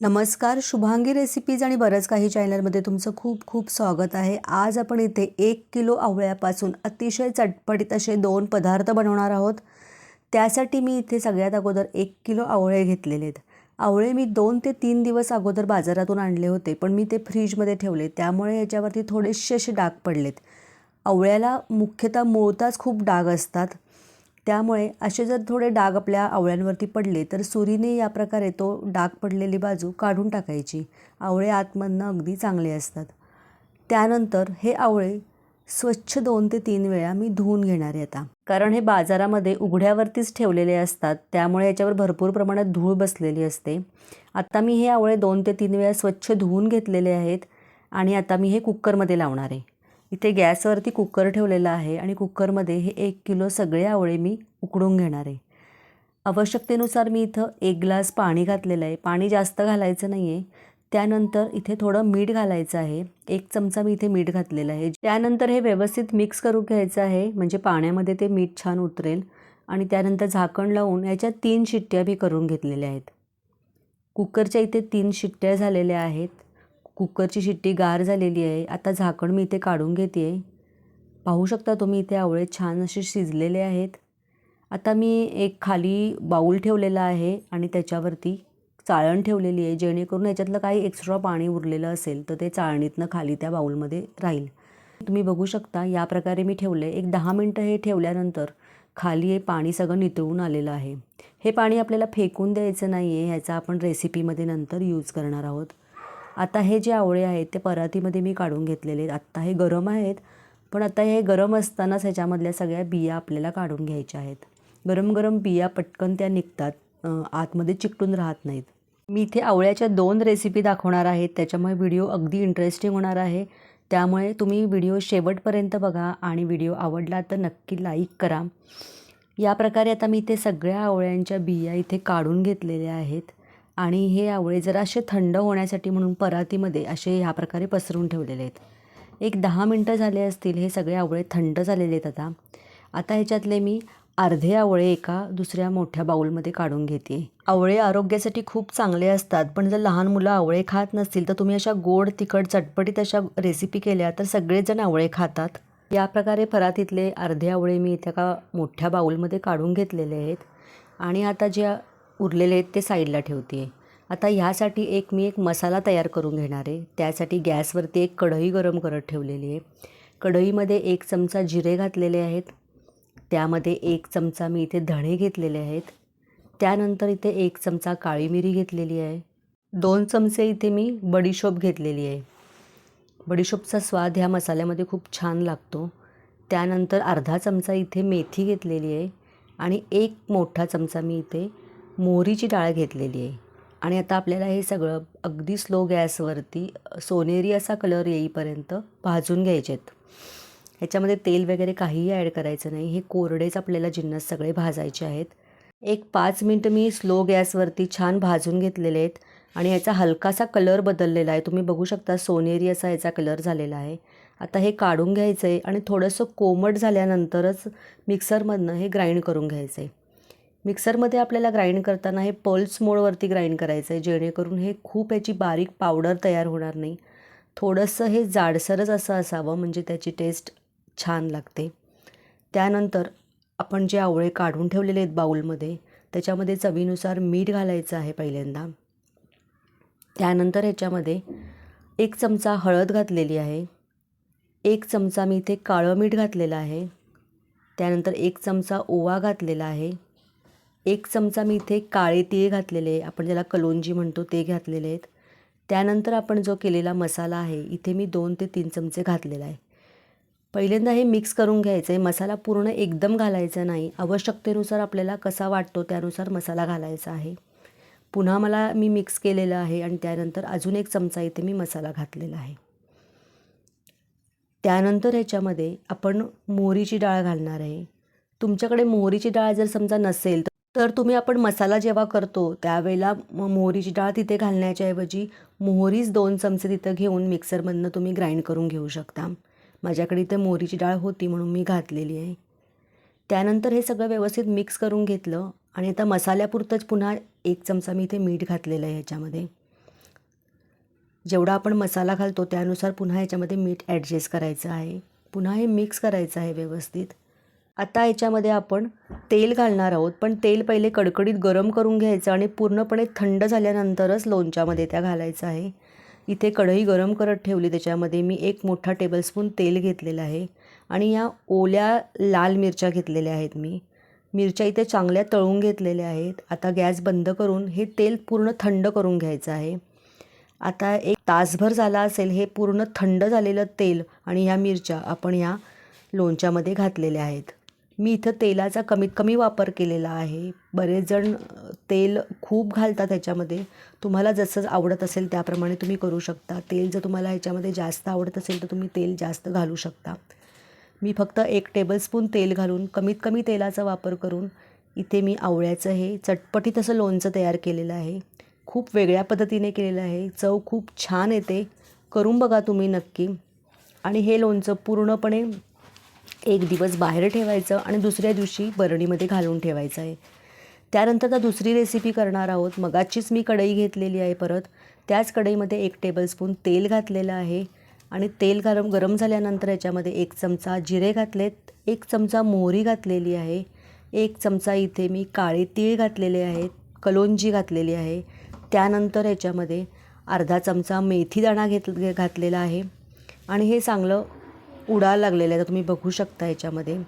नमस्कार शुभांगी रेसिपीज आणि बरंच काही चॅनलमध्ये तुमचं खूप खूप स्वागत आहे. आज आपण इथे एक किलो आवळ्यापासून अतिशय चटपटीत असे दोन पदार्थ बनवणार आहोत. त्यासाठी मी इथे सगळ्यात अगोदर एक किलो आवळे घेतलेले आहेत. आवळे मी दोन ते तीन दिवस अगोदर बाजारातून आणले होते पण मी ते फ्रीजमध्ये ठेवले. त्यामुळे याच्यावरती थोडेसे असे डाग पडलेत. आवळ्याला मुख्यतः मुळताच खूप डाग असतात. त्यामुळे असे जर थोडे डाग आपल्या आवळ्यांवरती पडले तर सुरीने या प्रकारे तो डाग पडलेली बाजू काढून टाकायची. आवळे आतमधनं अगदी चांगले असतात. त्यानंतर हे आवळे स्वच्छ दोन ते तीन वेळा मी धुवून घेणार आहे आता. कारण हे बाजारामध्ये उघड्यावरतीच ठेवलेले असतात त्यामुळे याच्यावर भरपूर प्रमाणात धूळ बसलेली असते. आत्ता मी हे आवळे दोन ते तीन वेळा स्वच्छ धुवून घेतलेले आहेत आणि आता मी हे कुक्करमध्ये लावणार आहे. इथे गॅसवरती कुकर ठेवलेला आहे आणि कुकरमध्ये हे एक किलो सगळे आवळे मी उकडून घेणार आहे. आवश्यकतेनुसार मी इथं एक ग्लास पाणी घातलेलं आहे. पाणी जास्त घालायचं नाही आहे त्यानंतर इथे थोडं मीठ घालायचं आहे. एक चमचा मी इथे मीठ घातलेलं आहे. त्यानंतर हे व्यवस्थित मिक्स करून घ्यायचं आहे. म्हणजे पाण्यामध्ये ते मीठ छान उतरेल. आणि त्यानंतर झाकण लावून याच्या तीन शिट्ट्या मी करून घेतलेल्या आहेत. कुकरच्या इथे तीन शिट्ट्या झालेल्या आहेत. कुकरची शिट्टी गार झालेली आहे. आता झाकण मी इथे काढून घेते आहे पाहू शकता तुम्ही इथे आवळे छान असे शिजलेले आहेत. आता मी एक खाली बाऊल ठेवलेला आहे आणि त्याच्यावरती चाळण ठेवलेली आहे जेणेकरून याच्यातलं काही एक्स्ट्रा पाणी उरलेलं असेल तर ते चाळणीतनं खाली त्या बाऊलमध्ये राहील. तुम्ही बघू शकता या प्रकारे मी ठेवलं आहे एक दहा मिनटं हे ठेवल्यानंतर खाली हे पाणी सगळं नितळून आलेलं आहे. हे पाणी आपल्याला फेकून द्यायचं नाही आहे ह्याचा आपण रेसिपीमध्ये नंतर यूज करणार आहोत. आता हे जे आवळे आहेत ते परातीमध्ये मी काढून घेतलेले आहेत. आत्ता हे गरम आहेत पण आता हे गरम असतानाच ह्याच्यामधल्या सगळ्या बिया आपल्याला काढून घ्यायच्या आहेत. गरम गरम बिया पटकन त्या निघतात आतमध्ये चिकटून राहत नाहीत. मी इथे आवळ्याच्या दोन रेसिपी दाखवणार आहेत त्याच्यामुळे व्हिडिओ अगदी इंटरेस्टिंग होणार आहे. त्यामुळे तुम्ही व्हिडिओ शेवटपर्यंत बघा आणि व्हिडिओ आवडला तर नक्की लाईक करा. या प्रकारे आता मी इथे सगळ्या आवळ्यांच्या बिया इथे काढून घेतलेल्या आहेत. आणि हे आवळे जरा असे थंड होण्यासाठी म्हणून परातीमध्ये असे ह्या प्रकारे पसरून ठेवलेले आहेत. एक दहा मिनटं झाले असतील हे सगळे आवळे थंड झालेले आहेत आता. आता ह्याच्यातले मी अर्धे आवळे एका दुसऱ्या मोठ्या बाऊलमध्ये काढून घेते. आवळे आरोग्यासाठी खूप चांगले असतात पण जर लहान मुलं आवळे खात नसतील तर तुम्ही अशा गोड तिखट चटपटीत अशा रेसिपी केल्या तर सगळेजण आवळे खातात. या प्रकारे परातीतले अर्धे आवळे मी इथे का मोठ्या बाऊलमध्ये काढून घेतलेले आहेत. आणि आता ज्या उरलेले आहेत ते साईडला ठेवते आहे आता ह्यासाठी एक मी एक मसाला तयार करून घेणार आहे. त्यासाठी गॅसवरती एक कढई गरम करत ठेवलेली आहे. कढईमध्ये एक चमचा जिरे घातलेले आहेत. त्यामध्ये एक चमचा मी इथे धणे घेतलेले आहेत. त्यानंतर इथे एक चमचा काळी मिरी घेतलेली आहे. दोन चमचे इथे मी बडीशोप घेतलेली आहे. बडीशोपचा स्वाद ह्या मसाल्यामध्ये खूप छान लागतो. त्यानंतर अर्धा चमचा इथे मेथी घेतलेली आहे आणि एक मोठा चमचा मी इथे मोहरीची डाळ घेतलेली आहे. आणि आता आपल्याला हे सगळं अगदी स्लो गॅसवरती सोनेरी असा कलर येईपर्यंत भाजून घ्यायचे आहेत. ह्याच्यामध्ये तेल वगैरे काहीही ॲड करायचं नाही. हे कोरडेच आपल्याला जिन्नस सगळे भाजायचे आहेत. एक पाच मिनटं मी स्लो गॅसवरती छान भाजून घेतलेले आहेत. आणि ह्याचा हलकासा कलर बदललेला आहे. तुम्ही बघू शकता सोनेरी असा ह्याचा कलर झालेला आहे. आता हे काढून घ्यायचं आहे आणि थोडंसं कोमट झाल्यानंतरच मिक्सरमधनं हे ग्राइंड करून घ्यायचं आहे मिक्सरमध्ये आपल्याला ग्राइंड करताना हे पल्स मोडवरती ग्राइंड करायचं आहे. जेणेकरून हे खूप याची बारीक पावडर तयार होणार नाही. थोडंसं हे जाडसरच असं असावं म्हणजे त्याची टेस्ट छान लागते. त्यानंतर आपण जे आवळे काढून ठेवलेले आहेत बाऊलमध्ये त्याच्यामध्ये चवीनुसार मीठ घालायचं आहे पहिल्यांदा. त्यानंतर ह्याच्यामध्ये एक चमचा हळद घातलेली आहे. एक चमचा मी इथे काळं मीठ घातलेलं आहे. त्यानंतर एक चमचा ओवा घातलेला आहे. एक चमचा मी इथे काळे तीळ घातलेले आहे. आपण ज्याला कलोंजी म्हणतो ते घातलेले आहेत. त्यानंतर आपण जो केलेला मसाला आहे इथे मी दोन ते तीन चमचे घातलेला आहे. पहिल्यांदा हे मिक्स करून घ्यायचं आहे मसाला पूर्ण एकदम घालायचा नाही. आवश्यकतेनुसार आपल्याला कसा वाटतो त्यानुसार मसाला घालायचा आहे. पुन्हा मला मी मिक्स केलेलं आहे आणि त्यानंतर अजून एक चमचा इथे मी मसाला घातलेला आहे. त्यानंतर ह्याच्यामध्ये आपण मोहरीची डाळ घालणार आहे. तुमच्याकडे मोहरीची डाळ जर समजा नसेल तर तर तुम्ही आपण मसाला जेव्हा करतो त्यावेळेला मोहरीची डाळ तिथे घालण्याच्याऐवजी मोहरीच दोन चमचे तिथं घेऊन मिक्सरमधनं तुम्ही ग्राइंड करून घेऊ शकता. माझ्याकडे इथे मोहरीची डाळ होती म्हणून मी घातलेली आहे. त्यानंतर हे सगळं व्यवस्थित मिक्स करून घेतलं आणि आता मसाल्यापुरतंच पुन्हा एक चमचा मी इथे मीठ घातलेलं आहे ह्याच्यामध्ये जेवढा आपण मसाला घालतो त्यानुसार पुन्हा याच्यामध्ये मीठ ॲडजस्ट करायचं आहे. पुन्हा हे मिक्स करायचं आहे व्यवस्थित. आता याच्यामध्ये आपण तेल घालणार आहोत पण तेल पहिले कडकडीत गरम करून घ्यायचं आणि पूर्णपणे थंड झाल्यानंतरच लोणच्यामध्ये त्या घालायचं आहे. इथे कढई गरम करत ठेवली त्याच्यामध्ये मी एक मोठा टेबलस्पून तेल घेतलेलं आहे आणि या ओल्या लाल मिरच्या घेतलेल्या आहेत मी. मिरच्या इथे चांगल्या तळून घेतलेल्या आहेत. आता गॅस बंद करून हे तेल पूर्ण थंड करून घ्यायचं आहे. आता एक तासभर झाला असेल हे पूर्ण थंड झालेलं तेल आणि ह्या मिरच्या आपण ह्या लोणच्यामध्ये घातलेल्या आहेत. मी इथं तेलाचा कमीत कमी वापर केलेला आहे. बरेच जण तेल खूप घालतात ह्याच्यामध्ये. तुम्हाला जसं आवडत असेल त्याप्रमाणे तुम्ही करू शकता. तेल जर तुम्हाला ह्याच्यामध्ये जास्त आवडत असेल तर तुम्ही तेल जास्त घालू शकता. मी फक्त एक टेबलस्पून तेल घालून कमीत कमी तेलाचा वापर करून इथे मी आवळ्याचं हे चटपटीत असं लोणचं तयार केलेलं आहे. खूप वेगळ्या पद्धतीने केलेलं आहे. चव खूप छान येते. करून बघा तुम्ही नक्की. आणि हे लोणचं पूर्णपणे एक दिवस बाहेर ठेवायचं आणि दुसऱ्या दिवशी बरणीमध्ये घालून ठेवायचं आहे. त्यानंतर आता दुसरी रेसिपी करणार आहोत. मगाचीच मी कढई घेतलेली आहे परत. त्याच कढईमध्ये एक टेबलस्पून तेल घातलेलं आहे आणि तेल गरम गरम झाल्यानंतर याच्यामध्ये एक चमचा जिरे घातलेत एक चमचा मोहरी घातलेली आहे एक चमचा इथे मी काळे तीळ घातलेले आहेत कलोंजी घातलेली आहे. त्यानंतर याच्यामध्ये अर्धा चमचा मेथी दाणा घेत घातलेला आहे. आणि हे चांगलं उडायला लागलेलं आहे तर तुम्ही बघू शकता याच्यामध्ये.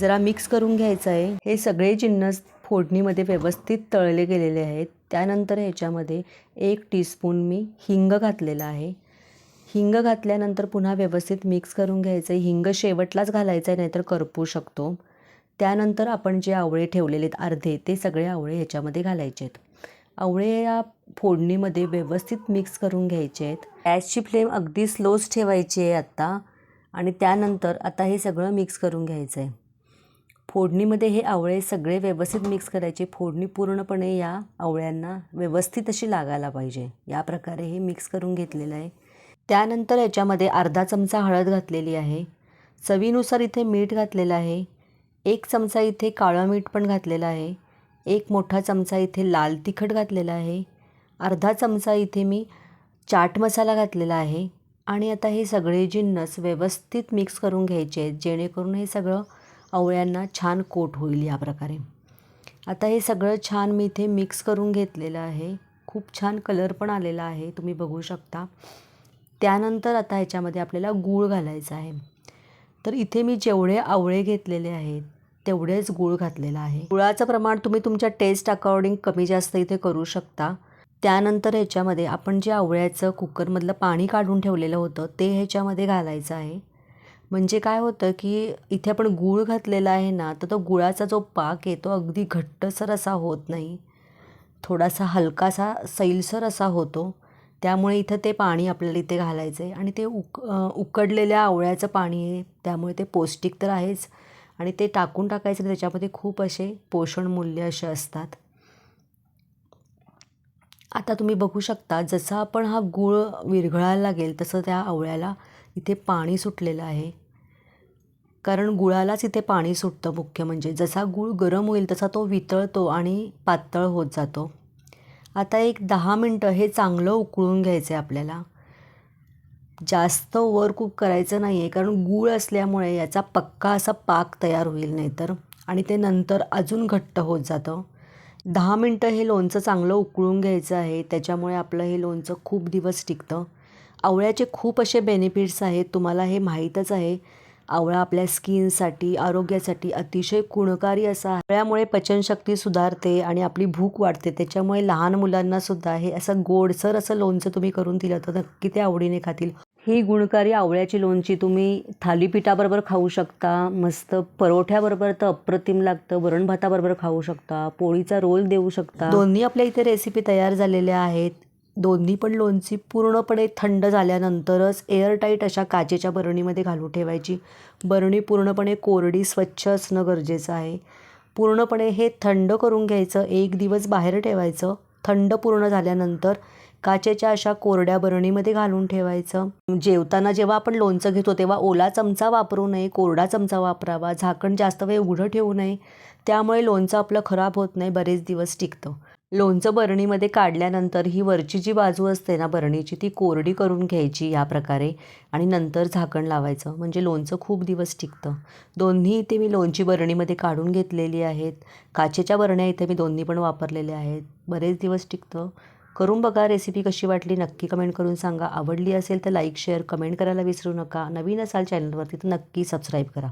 जरा मिक्स करून घ्यायचं आहे. हे सगळे जिन्नस फोडणीमध्ये व्यवस्थित तळले गेलेले आहेत. त्यानंतर ह्याच्यामध्ये एक टीस्पून मी हिंग घातलेला आहे. हिंग घातल्यानंतर पुन्हा व्यवस्थित मिक्स करून घ्यायचं आहे. हिंग शेवटलाच घालायचं आहे नाहीतर करपू शकतो. त्यानंतर आपण जे आवळे ठेवलेले आहेत अर्धे ते सगळे आवळे ह्याच्यामध्ये घालायचे आहेत. आवळे या फोडणीमध्ये व्यवस्थित मिक्स करून घ्यायचे आहेत. गॅसची फ्लेम अगदी स्लोच ठेवायची आहे आत्ता आणि त्यानंतर आता हे सगळं मिक्स करून घ्यायचं आहे फोडणीमध्ये हे आवळे सगळे व्यवस्थित मिक्स करायचे. फोडणी पूर्णपणे या आवळ्यांना व्यवस्थित अशी लागायला पाहिजे. या प्रकारे हे मिक्स करून घेतलेलं आहे. त्यानंतर याच्यामध्ये अर्धा चमचा हळद घातलेली आहे. चवीनुसार इथे मीठ घातलेलं आहे. एक चमचा इथे काळं मीठ पण घातलेलं आहे. एक मोठा चमचा इथे लाल तिखट घातलेला आहे. अर्धा चमचा इथे मी चाट मसाला घातलेला आहे. आणि आता हे सगळे जिन्नस व्यवस्थित मिक्स करून घ्यायचे आहेत जेणेकरून हे सगळं आवळ्यांना छान कोट होईल या प्रकारे. आता हे सगळं छान मी इथे मिक्स करून घेतलेलं आहे. खूप छान कलर पण आलेला आहे तुम्ही बघू शकता. त्यानंतर आता ह्याच्यामध्ये आपल्याला गूळ घालायचा आहे. तर इथे मी जेवढे आवळे घेतलेले आहेत तेवढेच गूळ घातलेला आहे. गुळाचं प्रमाण तुम्ही तुमच्या टेस्ट अकॉर्डिंग कमी जास्त इथे करू शकता. त्यानंतर ह्याच्यामध्ये आपण जे आवळ्याचं कुकरमधलं पाणी काढून ठेवलेलं होतं ते ह्याच्यामध्ये घालायचं आहे. म्हणजे काय होतं की इथे आपण गूळ घातलेला आहे ना तर तो गुळाचा जो पाक आहे तो अगदी घट्टसर असा होत नाही. थोडासा हलकासा सैलसर असा होतो. त्यामुळे इथं ते पाणी आपल्याला इथे घालायचं आहे. आणि ते उक उकडलेल्या आवळ्याचं पाणी आहे त्यामुळे ते पौष्टिक तर आहेच. आणि ते टाकून टाकायचं त्याच्यामध्ये खूप असे पोषण मूल्य असे असतात. आता तुम्ही बघू शकता जसा आपण हा गूळ विरघळायला लागेल तसं त्या आवळ्याला इथे पाणी सुटलेलं आहे. कारण गुळालाच इथे पाणी सुटतं मुख्य म्हणजे. जसा गूळ गरम होईल तसा तो वितळतो आणि पातळ होत जातो. आता एक दहा मिनटं हे चांगलं उकळून घ्यायचं आहे आपल्याला. जास्त ओवर कुक करायचं नाही आहे कारण गूळ असल्यामुळे याचा पक्का असा पाक तयार होईल नाहीतर. आणि ते नंतर अजून घट्ट होत जातं. दहा मिनटं हे लोणचं चांगलं उकळून घ्यायचं आहे त्याच्यामुळे आपलं हे लोणचं खूप दिवस टिकतं. आवळ्याचे खूप असे बेनिफिट्स आहेत तुम्हाला हे माहीतच आहे. आवळा आपल्या स्किनसाठी आरोग्यासाठी अतिशय गुणकारी असा आवळ्यामुळे पचनशक्ती सुधारते आणि आपली भूक वाढते त्याच्यामुळे लहान मुलांनासुद्धा हे असं गोडसर असं लोणचं तुम्ही करून दिलं तर नक्की ते आवडीने खातील. ही गुणकारी आवळ्याची लोणची तुम्ही थालीपीठाबरोबर खाऊ शकता मस्त परोठ्याबरोबर तर अप्रतिम लागतं वरण भाताबरोबर खाऊ शकता पोळीचा रोल देऊ शकता. दोन्ही आपल्या इथे रेसिपी तयार झालेल्या आहेत. दोन्ही पण लोणची पूर्णपणे थंड झाल्यानंतरच एअरटाईट अशा काचेच्या बरणीमध्ये घालून ठेवायची. बरणी पूर्णपणे कोरडी स्वच्छ असणं गरजेचं आहे. पूर्णपणे हे थंड करून घ्यायचं एक दिवस बाहेर ठेवायचं थंड पूर्ण झाल्यानंतर काचेच्या अशा कोरड्या बरणीमध्ये घालून ठेवायचं. जेवताना जेव्हा आपण लोणचं घेतो तेव्हा ओला चमचा वापरू नये कोरडा चमचा वापरावा झाकण जास्त वेळ उघडं ठेवू नये. त्यामुळे लोणचं आपलं खराब होत नाही बरेच दिवस टिकतं. लोणचं बरणीमध्ये काढल्यानंतर ही वरची जी बाजू असते ना बरणीची ती कोरडी करून घ्यायची या प्रकारे आणि नंतर झाकण लावायचं. म्हणजे लोणचं खूप दिवस टिकतं. दोन्ही इथे मी लोणची बरणीमध्ये काढून घेतलेली आहेत. काचेच्या बरण्या इथे मी दोन्ही पण वापरलेल्या आहेत. बरेच दिवस टिकतं. करून बघा रेसिपी कशी वाटली नक्की कमेंट करून सांगा. आवडली असेल तर लाईक शेअर कमेंट करायला विसरू नका. नवीन असाल चॅनलवरती तर नक्की सबस्क्राईब करा.